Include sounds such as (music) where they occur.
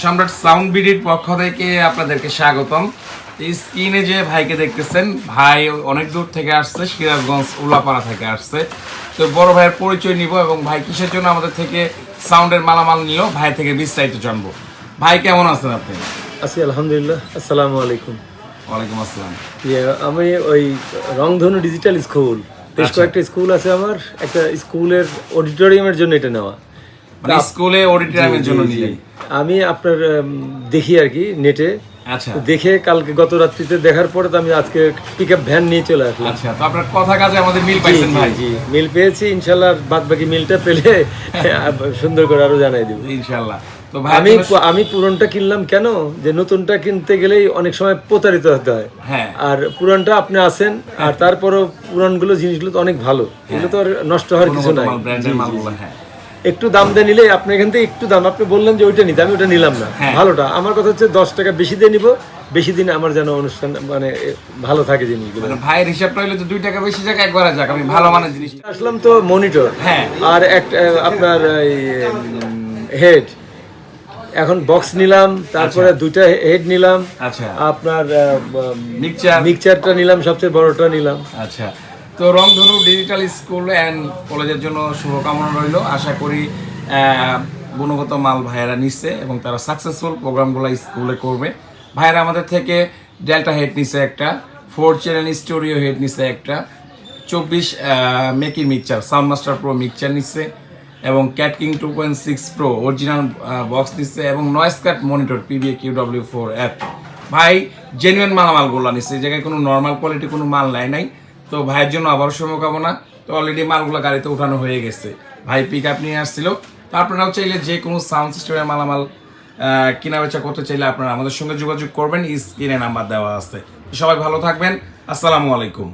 সম্রাট সাউন্ড বিডির পক্ষ থেকে আপনাদেরকে স্বাগতম। স্ক্রিনে যে ভাইকে দেখতেছেন ভাই অনেক দূর থেকে আসছে সিরাজগঞ্জ উল্লাপাড়া থেকে আসছে। তো বড় ভাইয়ের পরিচয় নিব এবং ভাই কিসের জন্য আমাদের থেকে সাউন্ডের মালামাল নিয়েও ভাই থেকে বিস্তারিত জানব। ভাই কেমন আছেন আপনি? আছি আলহামদুলিল্লাহ। আসসালামু আলাইকুম। ওয়ালাইকুম আসসালাম। ইয়ে, আমি ওই রংধনু ডিজিটাল স্কুল বেশ আচ্ছা। কয়েকটা স্কুল আছে আমার। একটা স্কুলের অডিটোরিয়ামের জন্য এটা নেওয়া। স্কুলে অডিটোরিয়ামের জন্য নিলেন আমি আপনার দেখি আর কি নেটে আচ্ছা। দেখে কালকে গত রাত্রিতে দেখার পরে তো আমি আজকে পিক আপ ভ্যান নিয়ে চলে আসলাম। আচ্ছা তো আপনার কথা কাজে আমাদের মিল পাইছেন ভাই। জি মিল পেয়েছি ইনশাল্লাহ বাদ বাকি মিলটা পেলে (laughs) সুন্দর করে আরও জানাই দেবো। ইনশাল্লাহ। তো ভাই আমি আমি পুরনটা কিনলাম কেন? যে নতুনটা কিনতে গেলেই অনেক সময় প্রতারিত হতে হয়। হ্যাঁ। আর পুরানটা আপনি আছেন আর তারপরও পুরানগুলো জিনিসগুলো তো অনেক ভালো। এগুলো তো আর নষ্ট হওয়ার কিছু নাই। ব্র্যান্ডের মালগুলো হ্যাঁ। একটু দাম দিয়ে নিলে আপনি এখান থেকে একটু দাম। আপনি বললেন যে ওইটা নিতে আমি ওটা নিলাম না। হ্যাঁ। ভালোটা। আমার কথা হচ্ছে দশ টাকা বেশি দিয়ে নিব বেশি দিন আমার যেন অনুষ্ঠান মানে ভালো থাকে জিনিসগুলো। মানে ভাইয়ের হিসাবটা হইলে তো দুই টাকা বেশি একবার যাক আমি ভালো মানের জিনিস আসলাম তো মনিটর হ্যাঁ। আর একটা আপনার হেড এখন বক্স নিলাম তারপরে দুইটা হেড নিলাম। আচ্ছা। আপনার মিক্সচার মিক্সচারটা নিলাম সবচেয়ে বড়টা নিলাম। আচ্ছা। তো রংধনু ডিজিটাল স্কুল অ্যান্ড কলেজের জন্য শুভকামনা রইল। আশা করি গুণগত মাল ভাইয়েরা নিচ্ছে এবং তারা সাকসেসফুল প্রোগ্রামগুলো স্কুলে করবে। ভাইয়েরা আমাদের থেকে ডেল্টা হেড নিচ্ছে একটা ফোর চ্যানেল স্টুডিও হেড নিচ্ছে একটা, চব্বিশ Mackie mixture sound master pro mixture নিচ্ছে এবং ক্যাটকিং two point six pro original box নিচ্ছে এবং noise cut monitor PBA Q W four app ভাই জেনুইন মালামালগুলো নিচ্ছে, এই জায়গায় কোনো নর্মাল কোয়ালিটি কোনো মাল নেয় নাই। তো ভাইয়ের জন্য আবারও শুভকামনা। তো অলরেডি মালগুলো গাড়িতে উঠানো হয়ে গেছে। ভাই পিক আপ নিয়ে আসছিল। তো আপনারাও চাইলে যে কোনো সাউন্ড সিস্টেমের মালামাল কেনা বেচা করতে চাইলে আপনারা আমাদের সঙ্গে যোগাযোগ করবেন। স্ক্রিনে নাম্বার দেওয়া আছে। সবাই ভালো থাকবেন। আসসালামু আলাইকুম।